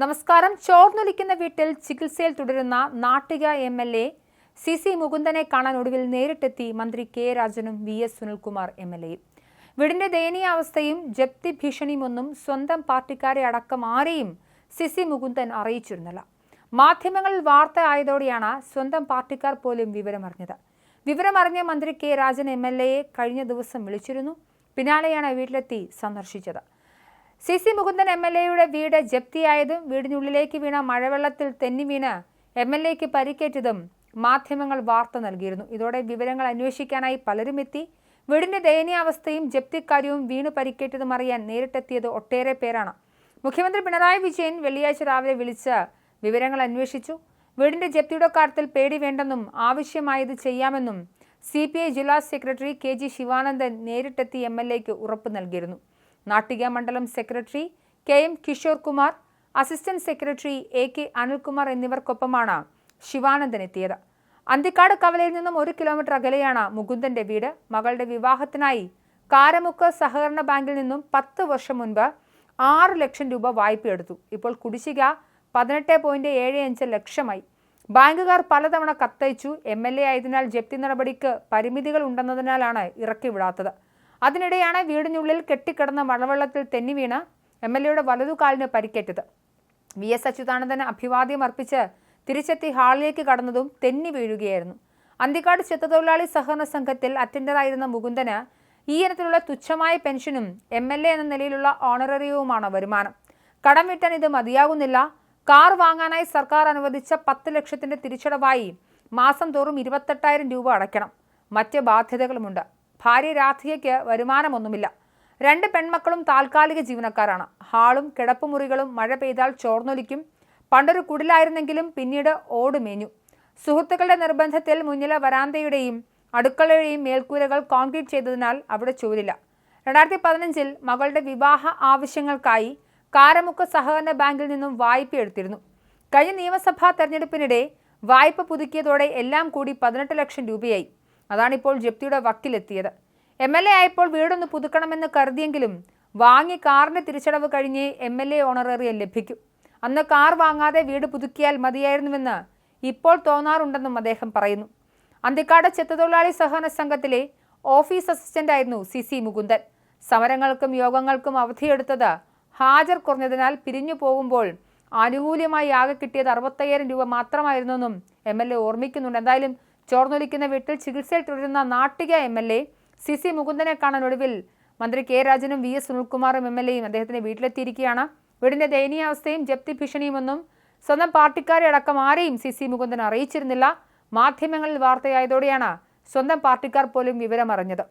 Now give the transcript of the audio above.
നമസ്കാരം. ചോർന്നൊലിക്കുന്ന വീട്ടിൽ ചികിത്സയിൽ തുടരുന്ന Nattika M L A C C മുകുന്ദനെ കാണാൻ ഒടുവിൽ നേരിട്ടെത്തി മന്ത്രി K രാജനും V S Sunilkumar M L എയും. വീടിന്റെ ദയനീയാവസ്ഥയും ജപ്തി ഭീഷണിയുമൊന്നും സ്വന്തം പാർട്ടിക്കാരെ അടക്കം ആരെയും സി സി മുകുന്ദൻ അറിയിച്ചിരുന്നില്ല. മാധ്യമങ്ങളിൽ വാർത്ത ആയതോടെയാണ് സ്വന്തം പാർട്ടിക്കാർ പോലും വിവരമറിഞ്ഞത്. വിവരമറിഞ്ഞ മന്ത്രി കെ രാജൻ എം എൽ എയെ കഴിഞ്ഞ ദിവസം വിളിച്ചിരുന്നു. പിന്നാലെയാണ് വീട്ടിലെത്തി സന്ദർശിച്ചത്. C C Mukundan M L എയുടെ വീട് ജപ്തിയായതും വീടിനുള്ളിലേക്ക് വീണ മഴവെള്ളത്തിൽ തെന്നി വീണ് എം എൽ എക്ക് പരിക്കേറ്റതും മാധ്യമങ്ങൾ വാർത്ത നൽകിയിരുന്നു. ഇതോടെ വിവരങ്ങൾ അന്വേഷിക്കാനായി പലരും എത്തി. വീടിന്റെ ദയനീയാവസ്ഥയും ജപ്തിക്കാര്യവും വീണു പരിക്കേറ്റതും അറിയാൻ നേരിട്ടെത്തിയത് ഒട്ടേറെ പേരാണ്. മുഖ്യമന്ത്രി പിണറായി വിജയൻ വെള്ളിയാഴ്ച രാവിലെ വിളിച്ച് വിവരങ്ങൾ അന്വേഷിച്ചു. വീടിന്റെ ജപ്തിയുടെ കാര്യത്തിൽ പേടി വേണ്ടെന്നും ആവശ്യമായത് ചെയ്യാമെന്നും സി ജില്ലാ സെക്രട്ടറി കെ ജി ശിവാനന്ദൻ നേരിട്ടെത്തി എം എൽ എക്ക് ഉറപ്പ് നൽകിയിരുന്നു. നാട്ടിക മണ്ഡലം secretary K M Kishore Kumar assistant secretary A K Anilkumar എന്നിവർക്കൊപ്പമാണ് Sivanandan എത്തിയത് അന്തിക്കാട് കവലയിൽ നിന്നും ഒരു കിലോമീറ്റർ അകലെയാണ് മുകുന്ദന്റെ വീട്. മകളുടെ വിവാഹത്തിനായി കാരമുക്ക് സഹകരണ ബാങ്കിൽ നിന്നും പത്ത് വർഷം മുൻപ് ആറ് ലക്ഷം രൂപ വായ്പയെടുത്തു ഇപ്പോൾ കുടിശ്ശിക പതിനെട്ട് പോയിന്റ് ഏഴ് അഞ്ച് ലക്ഷമായി. ബാങ്കുകാർ പലതവണ കത്തയച്ചു എം എൽ എ ആയതിനാൽ ജപ്തി നടപടിക്ക് പരിമിതികൾ ഉണ്ടെന്നതിനാലാണ് ഇറക്കി വിടാത്തത്. അതിനിടെയാണ് വീടിനുള്ളിൽ കെട്ടിക്കിടന്ന മഴവെള്ളത്തിൽ തെന്നി വീണ് എം എൽ എയുടെ വലതുകാലിന് പരിക്കേറ്റത്. വി എസ് അച്യുതാനന്ദന് അഭിവാദ്യം അർപ്പിച്ച് തിരിച്ചെത്തി ഹാളിലേക്ക് കടന്നതും തെന്നി വീഴുകയായിരുന്നു. അന്തിക്കാട് ചെത്തുതൊഴിലാളി സഹകരണ സംഘത്തിൽ അറ്റൻഡറായിരുന്ന മുകുന്ദന് ഈ ഇനത്തിലുള്ള തുച്ഛമായ പെൻഷനും എം എൽ എ എന്ന നിലയിലുള്ള ഓണററിയവുമാണ് വരുമാനം. കടം വിട്ടാൻ ഇത് മതിയാകുന്നില്ല. കാർ വാങ്ങാനായി സർക്കാർ അനുവദിച്ച പത്ത് ലക്ഷത്തിന്റെ തിരിച്ചടവായി മാസം തോറും ഇരുപത്തെട്ടായിരം രൂപ അടയ്ക്കണം. മറ്റ് ബാധ്യതകളുമുണ്ട്. ഭാര്യ രാധികയ്ക്ക് വരുമാനമൊന്നുമില്ല. രണ്ട് പെൺമക്കളും താൽക്കാലിക ജീവനക്കാരാണ്. ഹാളും കിടപ്പുമുറികളും മഴ പെയ്താൽ ചോർന്നൊലിക്കും. പണ്ടൊരു കുടിലായിരുന്നെങ്കിലും പിന്നീട് ഓടുമേഞ്ഞു. സുഹൃത്തുക്കളുടെ നിർബന്ധത്തിൽ മുന്നിലെ വരാന്തയുടെയും അടുക്കളയുടെയും മേൽക്കൂരകൾ കോൺക്രീറ്റ് ചെയ്തതിനാൽ അവിടെ ചോരില്ല രണ്ടായിരത്തി പതിനഞ്ചിൽ മകളുടെ വിവാഹ ആവശ്യങ്ങൾക്കായി കാരമുക്ക് സഹകരണ ബാങ്കിൽ നിന്നും വായ്പ എടുത്തിരുന്നു. കഴിഞ്ഞ നിയമസഭാ തെരഞ്ഞെടുപ്പിനിടെ വായ്പ പുതുക്കിയതോടെ എല്ലാം കൂടി പതിനെട്ട് ലക്ഷം രൂപയായി. അതാണിപ്പോൾ ജപ്തിയുടെ വക്കിലെത്തിയത്. എം എൽ എ ആയപ്പോൾ വീടൊന്ന് പുതുക്കണമെന്ന് കരുതിയെങ്കിലും വാങ്ങി കാറിന്റെ തിരിച്ചടവ് കഴിഞ്ഞേ എം എൽ എ ഓണറേറിയം ലഭിക്കും. അന്ന് കാർ വാങ്ങാതെ വീട് പുതുക്കിയാൽ മതിയായിരുന്നുവെന്ന് ഇപ്പോൾ തോന്നാറുണ്ടെന്നും അദ്ദേഹം പറയുന്നു. അന്തിക്കാട് ചെത്തുതൊഴിലാളി സഹകരണ സംഘത്തിലെ ഓഫീസ് അസിസ്റ്റന്റായിരുന്നു സി സി മുകുന്ദൻ. സമരങ്ങൾക്കും യോഗങ്ങൾക്കും അവധിയെടുത്തത് ഹാജർ കുറഞ്ഞതിനാൽ പിരിഞ്ഞു പോകുമ്പോൾ ആനുകൂല്യമായി ആകെ കിട്ടിയത് അറുപത്തയ്യായിരം രൂപ മാത്രമായിരുന്നെന്നും എം എൽ എ ഓർമ്മിക്കുന്നുണ്ട്. എന്തായാലും ചോർന്നൊലിക്കുന്ന വീട്ടിൽ ചികിത്സയിൽ തുടരുന്ന Nattika M L A C C മുകുന്ദനെ കാണാൻ ഒടുവിൽ മന്ത്രി കെ രാജനും വി എസ് സുനിൽകുമാറും എം എൽ എയും അദ്ദേഹത്തിന്റെ വീട്ടിലെത്തിയിരിക്കുകയാണ്. വീടിന്റെ ദയനീയാവസ്ഥയും ജപ്തി ഭീഷണിയുമൊന്നും സ്വന്തം പാർട്ടിക്കാരെ അടക്കം ആരെയും സി സി മുകുന്ദൻ അറിയിച്ചിരുന്നില്ല. മാധ്യമങ്ങളിൽ വാർത്തയായതോടെയാണ് സ്വന്തം പാർട്ടിക്കാർ പോലും വിവരമറിഞ്ഞത്.